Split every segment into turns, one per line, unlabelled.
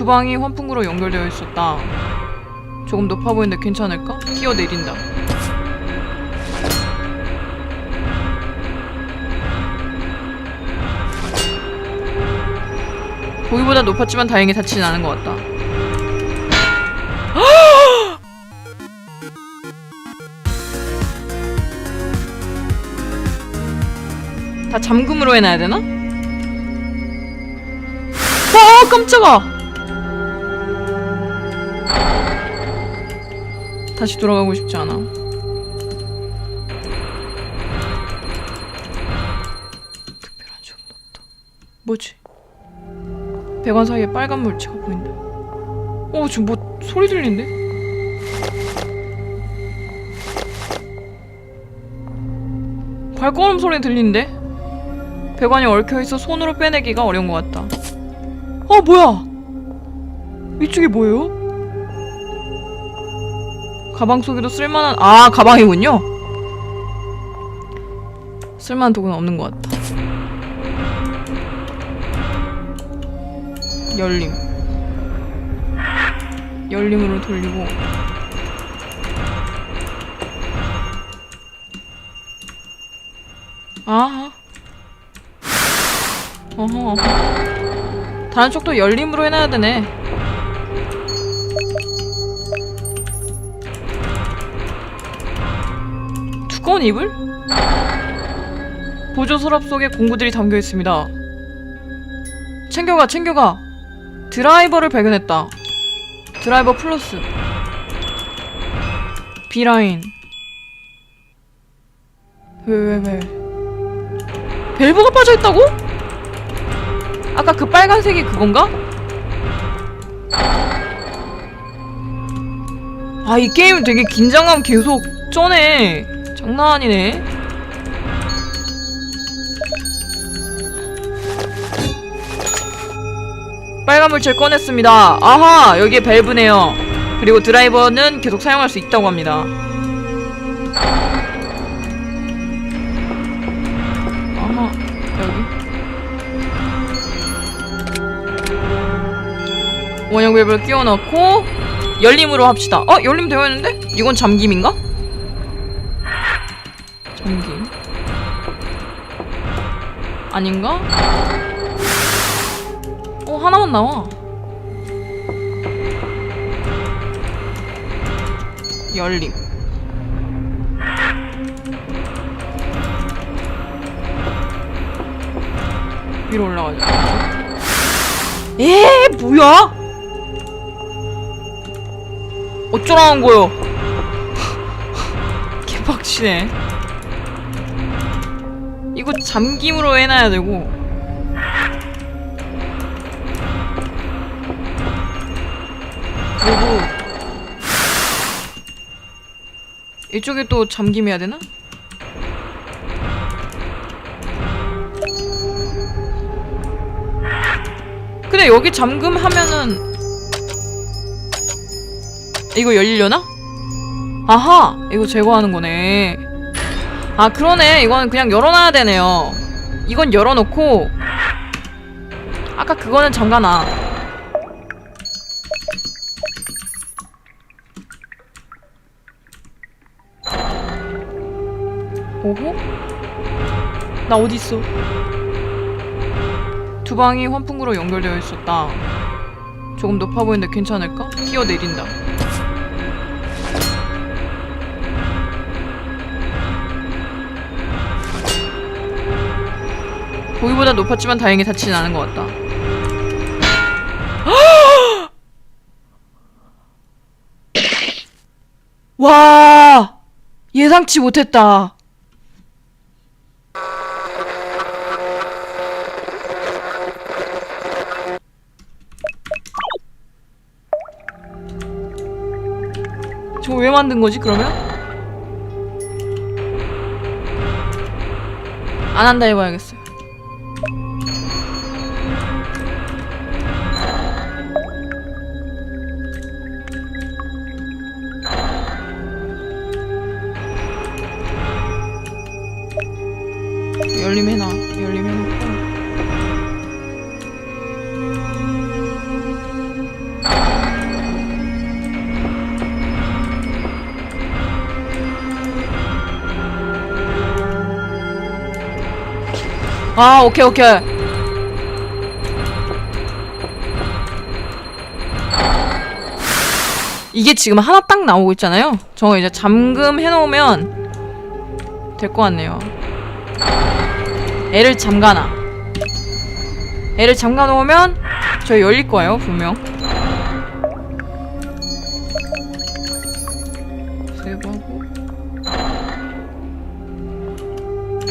두 방이 환풍구로 연결되어 있었다. 조금 높아 보이는데 괜찮을까? 뛰어 내린다. 보기보다 높았지만 다행히 다치진 않은 것 같다. 다 잠금으로 해놔야 되나? 아 깜짝아! 다시 돌아가고 싶지 않아. 특별한 적은 없다. 뭐지? 배관 사이에 빨간 물체가 보인다. 어, 지금 뭐 소리 들리는데? 발걸음 소리 들리는데? 배관이 얽혀있어 손으로 빼내기가 어려운 것 같다. 어, 뭐야? 이쪽이 뭐예요? 가방 속에도 쓸만한, 아, 가방이군요? 쓸만한 도구는 없는 것 같다. 열림. 열림으로 돌리고. 아하. 어허. 다른 쪽도 열림으로 해놔야 되네. 두꺼운 이불? 보조 서랍 속에 공구들이 담겨 있습니다. 챙겨가, 챙겨가. 드라이버를 발견했다. 드라이버 플러스. B라인. 왜, 왜, 왜. 밸브가 빠져있다고? 아까 그 빨간색이 그건가? 아, 이 게임 되게 긴장감 계속 쩌네. 장난 아니네. 빨간 물체를 꺼냈습니다. 아하, 여기에 밸브네요. 그리고 드라이버는 계속 사용할 수 있다고 합니다. 아하, 여기. 원형 밸브를 끼워 넣고 열림으로 합시다. 어, 열림 되어 있는데? 이건 잠김인가? 아닌가? 어, 하나만 나와. 열림. 위로 올라가자. 에 뭐야? 어쩌라는 거요? 개빡치네. 이거 잠김으로 해놔야 되고. 그리고 이쪽에 또 잠김해야 되나? 근데 여기 잠금하면은 이거 열리려나? 아하! 이거 제거하는 거네. 아, 그러네. 이건 그냥 열어놔야 되네요. 이건 열어놓고 아까 그거는 잠가놔. 오호? 나 어디 있어? 두 방이 환풍구로 연결되어 있었다. 조금 높아 보이는데 괜찮을까? 뛰어내린다. 보기보다 높았지만 다행히 다치진 않은 것 같다. 와! 예상치 못했다. 저거 왜 만든 거지, 그러면? 안 한다 해봐야겠어 아 오케이 오케이. 이게 지금 하나 딱 나오고 있잖아요. 저거 이제 잠금 해놓으면 될 것 같네요. 애를 잠가놔. 애를 잠가놓으면 저 열릴 거예요 분명. 세이브하고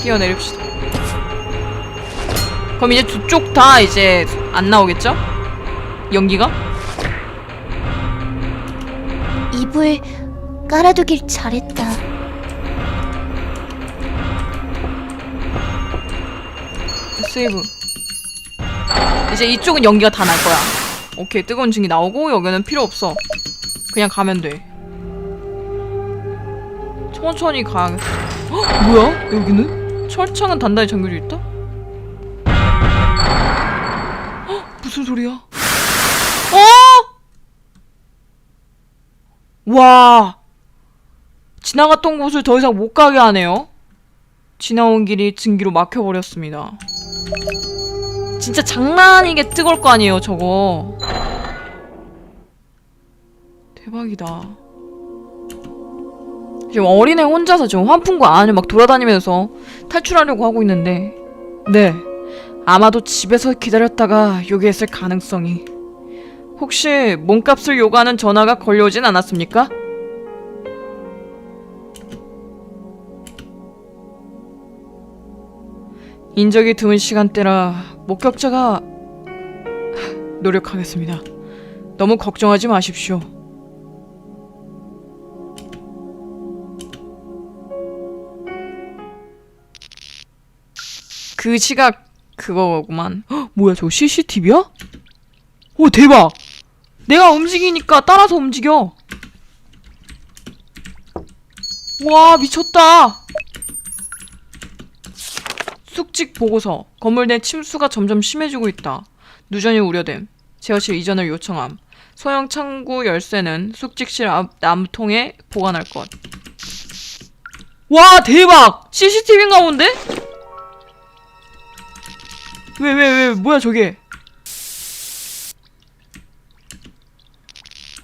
뛰어내립시다 그럼 이제 두 쪽 다 이제 안 나오겠죠? 연기가?
이불 깔아두길 잘했다.
세이브 이제 이쪽은 연기가 다 날 거야 오케이 뜨거운 증기 나오고 여기는 필요 없어 그냥 가면 돼 천천히 가야겠어 헉, 뭐야 여기는? 철창은 단단히 잠겨져 있다? 무슨 소리야 어? 와 지나갔던 곳을 더 이상 못 가게 하네요 지나온 길이 증기로 막혀버렸습니다 진짜 장난 아니게 뜨거울 거 아니에요, 저거. 대박이다. 지금 어린애 혼자서 지금 환풍구 안을 막 돌아다니면서 탈출하려고 하고 있는데, 네. 아마도 집에서 기다렸다가 요기했을 가능성이. 혹시 몸값을 요구하는 전화가 걸려오진 않았습니까? 인적이 드문 시간대라 목격자가 노력하겠습니다. 너무 걱정하지 마십시오. 그 시각 그거구만. 헉, 뭐야 저거 CCTV야? 오 대박! 내가 움직이니까 따라서 움직여. 와 미쳤다. 숙직 보고서. 건물 내 침수가 점점 심해지고 있다. 누전이 우려됨. 제어실 이전을 요청함. 소형 창구 열쇠는 숙직실 앞 남통에 보관할 것. 와 대박! CCTV인가 본데? 왜 왜 왜 뭐야 저게?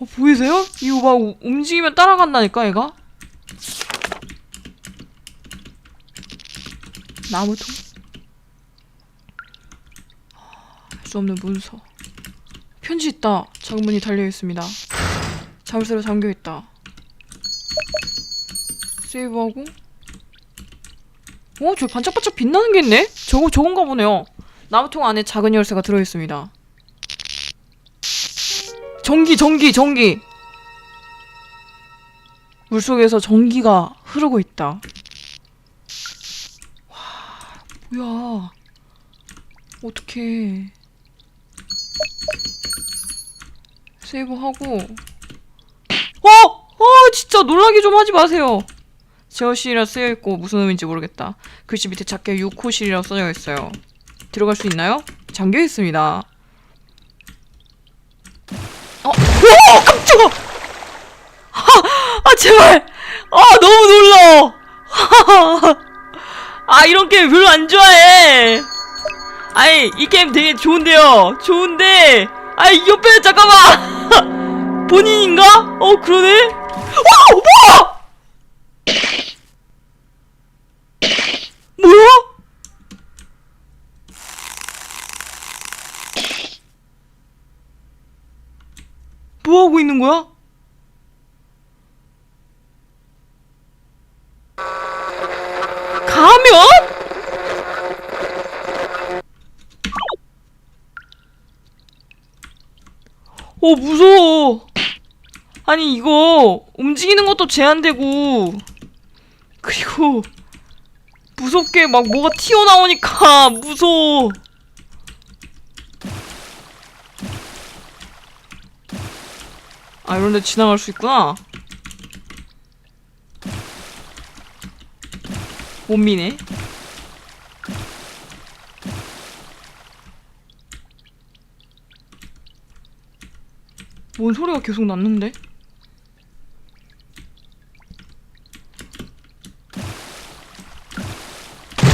어 보이세요? 이거 막 우- 움직이면 따라간다니까 얘가? 나무통? 할 수 없는 문서. 편지 있다. 작은 문이 달려 있습니다. 자물쇠로 잠겨 있다. 세이브하고. 어, 저 반짝반짝 빛나는 게 있네? 저거 저건가 보네요. 나무통 안에 작은 열쇠가 들어 있습니다. 전기, 전기, 전기. 물속에서 전기가 흐르고 있다. 뭐야? 어떡해. 세이브하고. 어! 어, 진짜 놀라게 좀 하지 마세요. 제어실이라 쓰여있고 무슨 의미인지 모르겠다. 글씨 밑에 작게 6호실이라고 써져 있어요. 들어갈 수 있나요? 잠겨 있습니다. 어, 오! 깜짝아! 아, 제발! 아, 너무 놀라워! 아 이런 게임 별로 안 좋아해 아니 이 게임 되게 좋은데요 좋은데 아이 옆에 잠깐만 본인인가? 어 그러네 와 뭐야 뭐야? 뭐 하고 있는 거야? 가면? 어 무서워 아니 이거 움직이는 것도 제한되고 그리고 무섭게 막 뭐가 튀어나오니까 무서워 아 이런데 지나갈 수 있구나 못 미네. 뭔 소리가 계속 났는데?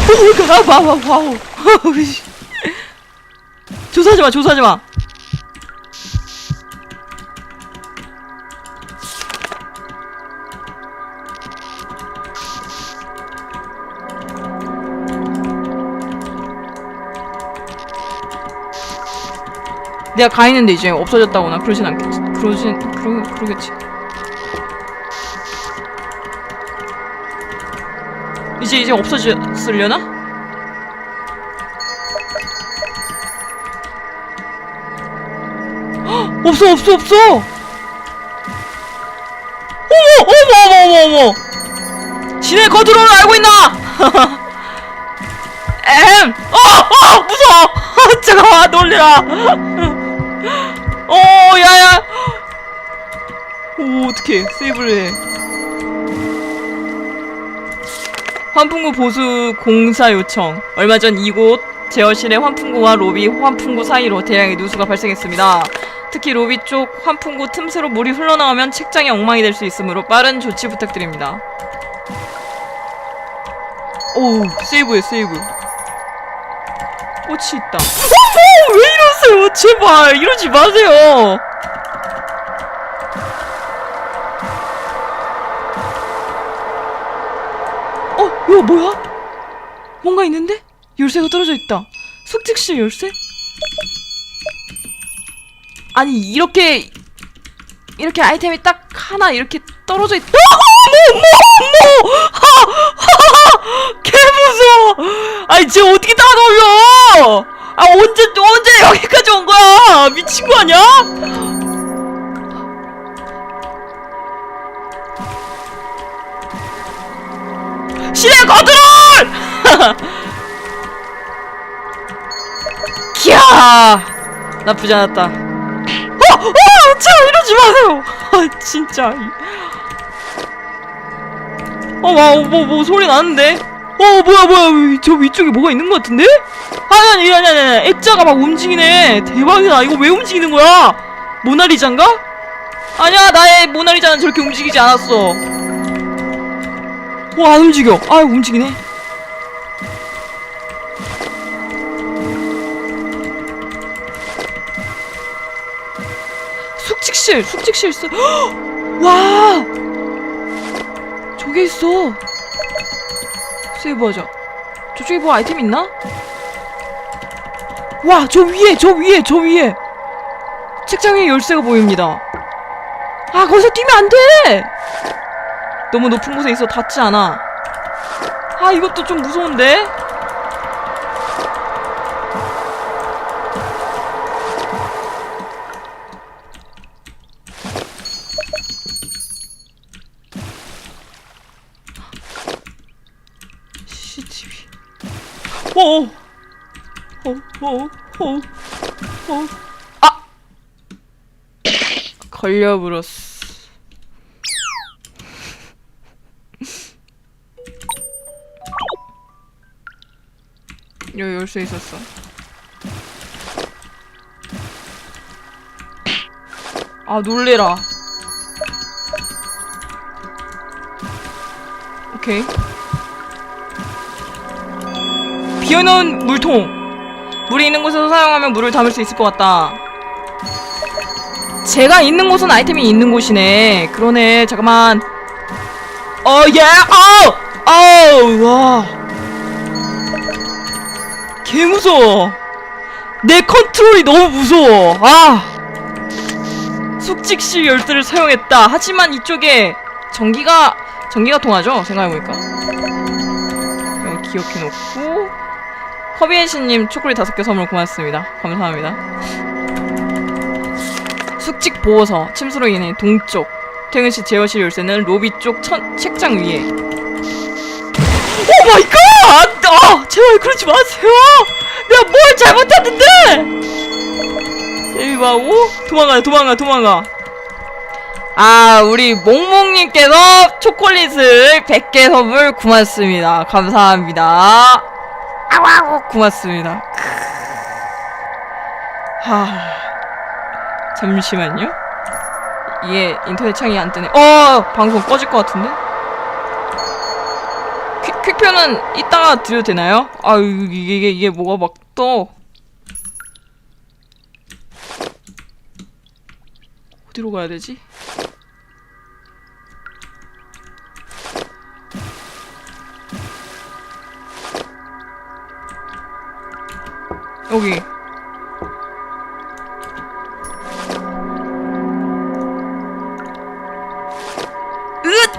오! 아, 와우, 와우. 조사하지 마, 조사하지 마. 내가 가 있는데 이제 없어졌다거나 그러진 않겠지. 그러진 그러 그러겠지. 이제 이제 없어졌으려나? 헉, 없어 없어 없어. 어머 어머 어머 어머 어머. 신의 거두로를 알고 있나? 엠. 어, 어, 무서워. 잠깐만 놀래라. 어, 야야. 오, 어떡해. 세이브를 해. 환풍구 보수 공사 요청. 얼마 전 이곳 제어실의 환풍구와 로비 환풍구 사이로 대량의 누수가 발생했습니다. 특히 로비 쪽 환풍구 틈새로 물이 흘러나오면 책장이 엉망이 될 수 있으므로 빠른 조치 부탁드립니다. 오, 세이브해, 세이브. 꽃이 있다. 어머! 왜 이러 세요? 제발! 이러지 마세요! 어? 이거 뭐야? 뭔가 있는데? 열쇠가 떨어져 있다. 숙직실 열쇠? 아니, 이렇게, 이렇게 아이템이 딱 하나 이렇게 떨어져 있, 어! 어머! 어머! 어머! 하! 하! 개 무서워! 아니, 쟤 어떻게 다 놀려! 아, 언제, 언제 여기까지 온 거야! 미친 거 아니야? 신의 거드롤! 기야! 나쁘지 않았다. 어! 어! 제발 이러지 마세요! 아, 진짜. 어, 와, 뭐, 뭐, 소리 나는데? 어, 뭐야, 뭐야, 위- 저 위쪽에 뭐가 있는 것 같은데? 아니, 아니, 아니, 아니, 액자가 막 움직이네. 대박이다. 이거 왜 움직이는 거야? 모나리자인가? 아니야, 나의 모나리자는 저렇게 움직이지 않았어. 와, 안 움직여. 아, 움직이네. 숙직실, 숙직실 있어. 헉! 와! 저게 있어. 세이브하자. 저쪽에 뭐 아이템 있나? 와, 저 위에, 저 위에, 저 위에. 책장 위에 열쇠가 보입니다. 아, 거기서 뛰면 안 돼! 너무 높은 곳에 있어 닿지 않아. 아, 이것도 좀 무서운데? 어, 어, 어. 아! 걸려버렸어. 여기 열쇠 있었어. 아, 놀래라. 오케이. 비어놓은 물통. 물이 있는 곳에서 사용하면 물을 담을 수 있을 것 같다. 제가 있는 곳은 아이템이 있는 곳이네. 그러네. 잠깐만. 어, 예, 어! 어우, 와. 개 무서워. 내 컨트롤이 너무 무서워. 아. 숙직실 열쇠를 사용했다. 하지만 이쪽에 전기가 전기가 통하죠. 생각해보니까. 기억해놓고 커비앤씨님 초콜릿 다섯 개 선물 고맙습니다. 감사합니다. 숙직 보호서 침수로 인해 동쪽 퇴근시 제어실 열쇠는 로비 쪽 천, 책장 위에 오 마이 갓! 아, 제발 그러지 마세요! 내가 뭘 잘못했는데! 세이브하고 도망가요 도망가 도망가 아 우리 몽몽님께서 초콜릿을 100개 선물 고맙습니다 감사합니다 아우 고맙습니다 하 잠시만요 이게 인터넷 창이 안 뜨네 어 방송 꺼질 것 같은데 퀴- 퀵표는 이따가 드려도 되나요? 아 이게 이게 이게 뭐가 막 떠. 어디로 가야 되지? 여기. 으ꯠ!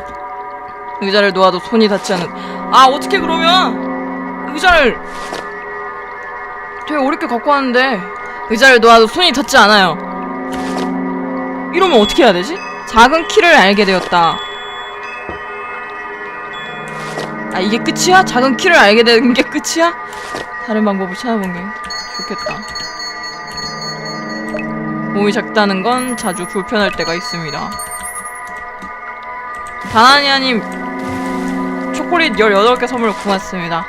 의자를 놓아도 손이 닿지 않은. 아 어떻게 그러면 의자를 되게 어렵게 갖고 왔는데 의자를 놓아도 손이 닿지 않아요. 이러면 어떻게 해야 되지? 작은 키를 알게 되었다. 아 이게 끝이야? 작은 키를 알게 되는 게 끝이야? 다른 방법을 찾아본 게 좋겠다. 몸이 작다는 건 자주 불편할 때가 있습니다. 다나니아님 초콜릿 18개 선물 고맙습니다.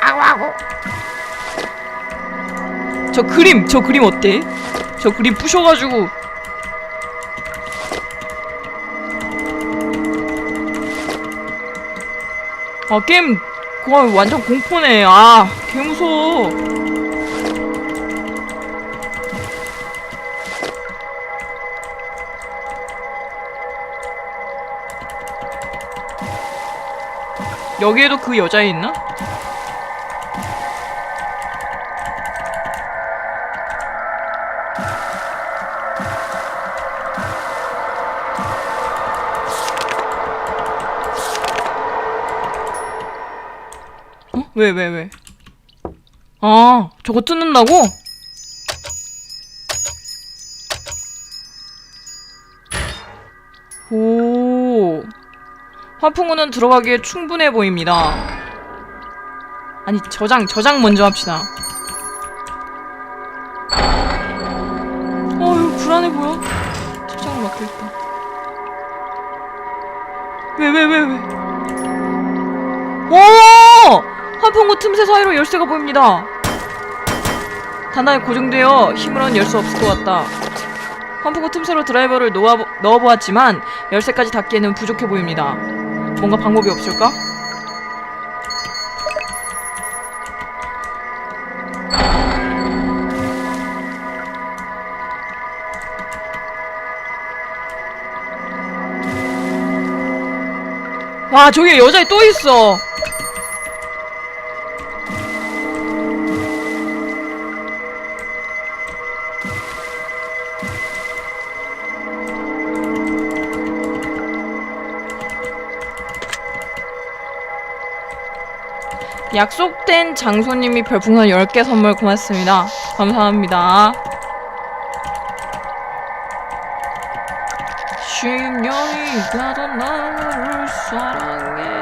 아우아우. 저 그림, 저 그림 어때? 저 그림 부셔가지고 아 게임 와 완전 공포네 아 개무서워 여기에도 그 여자 있나? 어? 왜, 왜, 왜? 아, 저거 뜯는다고? 화풍구는 들어가기에 충분해 보입니다. 아니, 저장, 저장 먼저 합시다. 어, 이거 불안해 보여. 책장에 막혀있다. 왜, 왜, 왜, 왜? 오! 환풍구 틈새 사이로 열쇠가 보입니다. 단단히 고정되어 힘으로는 열 수 없을 것 같다. 환풍구 틈새로 드라이버를 놓아, 넣어보았지만 열쇠까지 닫기에는 부족해 보입니다. 뭔가 방법이 없을까? 와 저기 여자애 또 있어. 약속된 장소님이 별풍선 10개 선물 고맙습니다. 감사합니다. 10년이 가도 나를 사랑해.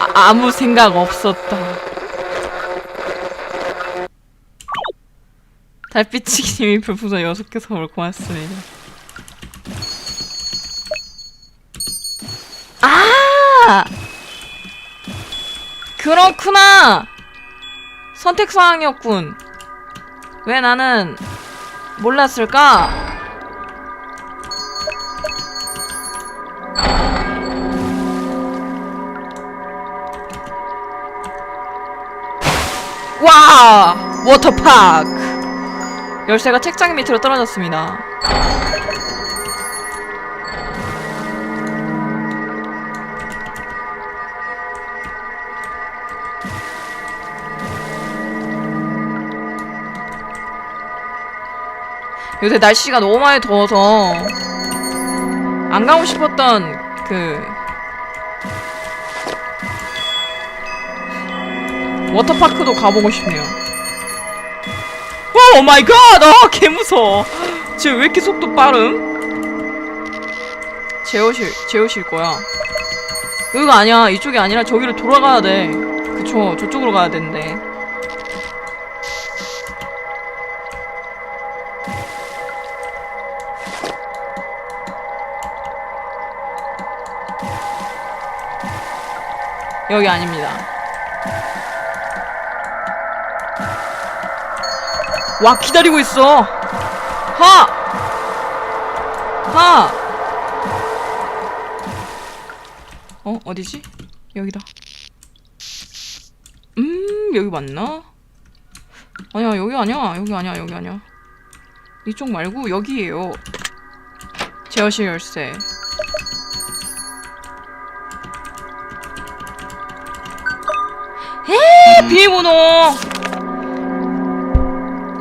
아, 아무 생각 없었다. 달빛치기님이 별풍선 6개 선물 고맙습니다. 아! 그렇구나! 선택사항이었군. 왜 나는 몰랐을까? 와! 워터파크! 열쇠가 책장 밑으로 떨어졌습니다. 요새 날씨가 너무 많이 더워서 안 가고 싶었던 그 워터파크도 가보고 싶네요. 오 마이 갓! 아, 개 무서워. 쟤 왜 이렇게 속도 빠름? 재우실, 재우실 거야. 여기가 아니야. 이쪽이 아니라 저기로 돌아가야 돼. 그쵸. 저쪽으로 가야 되는데. 여기 아닙니다. 와 기다리고 있어 하! 하! 어 어디지? 여기다 음 여기 맞나? 아니야 여기 아니야 여기 아니야 여기 아니야 이쪽 말고 여기에요 제어실 열쇠 에 비밀번호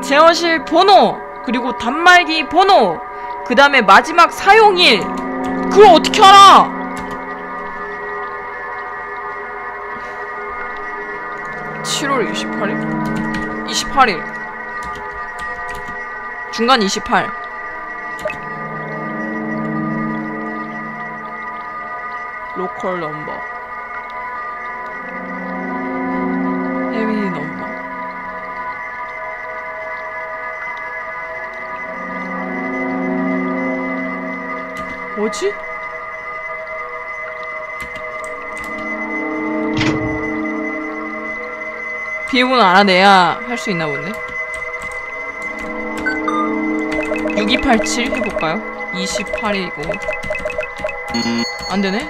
제어실 번호 그리고 단말기 번호 그 다음에 마지막 사용일. 그걸 어떻게 알아? (7월 28일) 28일. 중간 28 로컬 넘버 뭐지? 비밀번호 알아내야 할 수 있나 보네 6287 해볼까요? 28이고 안되네?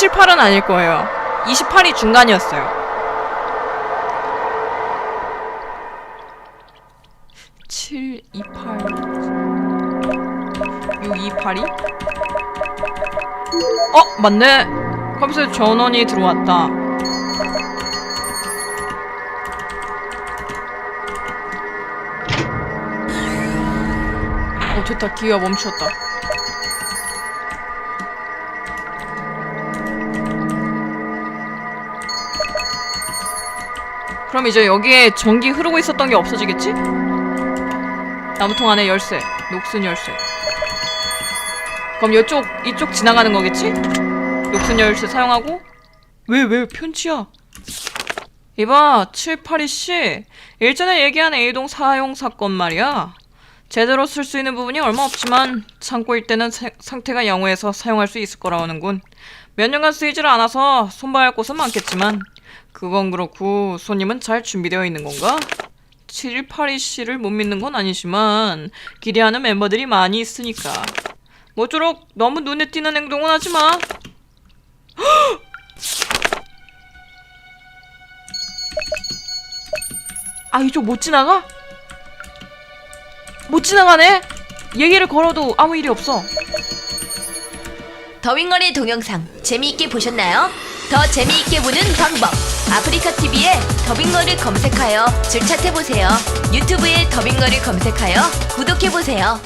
(278은) 아닐 거예요 (28이) 중간이었어요 7, 2, 8 6, 2, 8이? 어! 맞네! 컴퓨터에 전원이 들어왔다 어 됐다 기회가 멈추었다 그럼 이제 여기에 전기 흐르고 있었던 게 없어지겠지? 나무통 안에 열쇠 녹슨 열쇠. 그럼 이쪽 이쪽 지나가는 거겠지? 녹슨 열쇠 사용하고? 왜 왜 편지야? 이봐 782씨. 일전에 얘기한 A동 사용 사건 말이야. 제대로 쓸 수 있는 부분이 얼마 없지만 창고일 때는 사- 상태가 양호해서 사용할 수 있을 거라오는군. 몇 년간 쓰이질 않아서 손봐야 할 곳은 많겠지만 그건 그렇고 손님은 잘 준비되어 있는 건가? 7182 씨를 못 믿는 건 아니지만 기대하는 멤버들이 많이 있으니까 모쪼록 너무 눈에 띄는 행동은 하지 마. 아 이쪽 못 지나가? 못 지나가네? 얘기를 걸어도 아무 일이 없어.
더윙걸의 동영상 재미있게 보셨나요? 더 재미있게 보는 방법 아프리카 TV에 더빙걸을 검색하여 즐찾해 보세요. 유튜브에 더빙걸을 검색하여 구독해 보세요.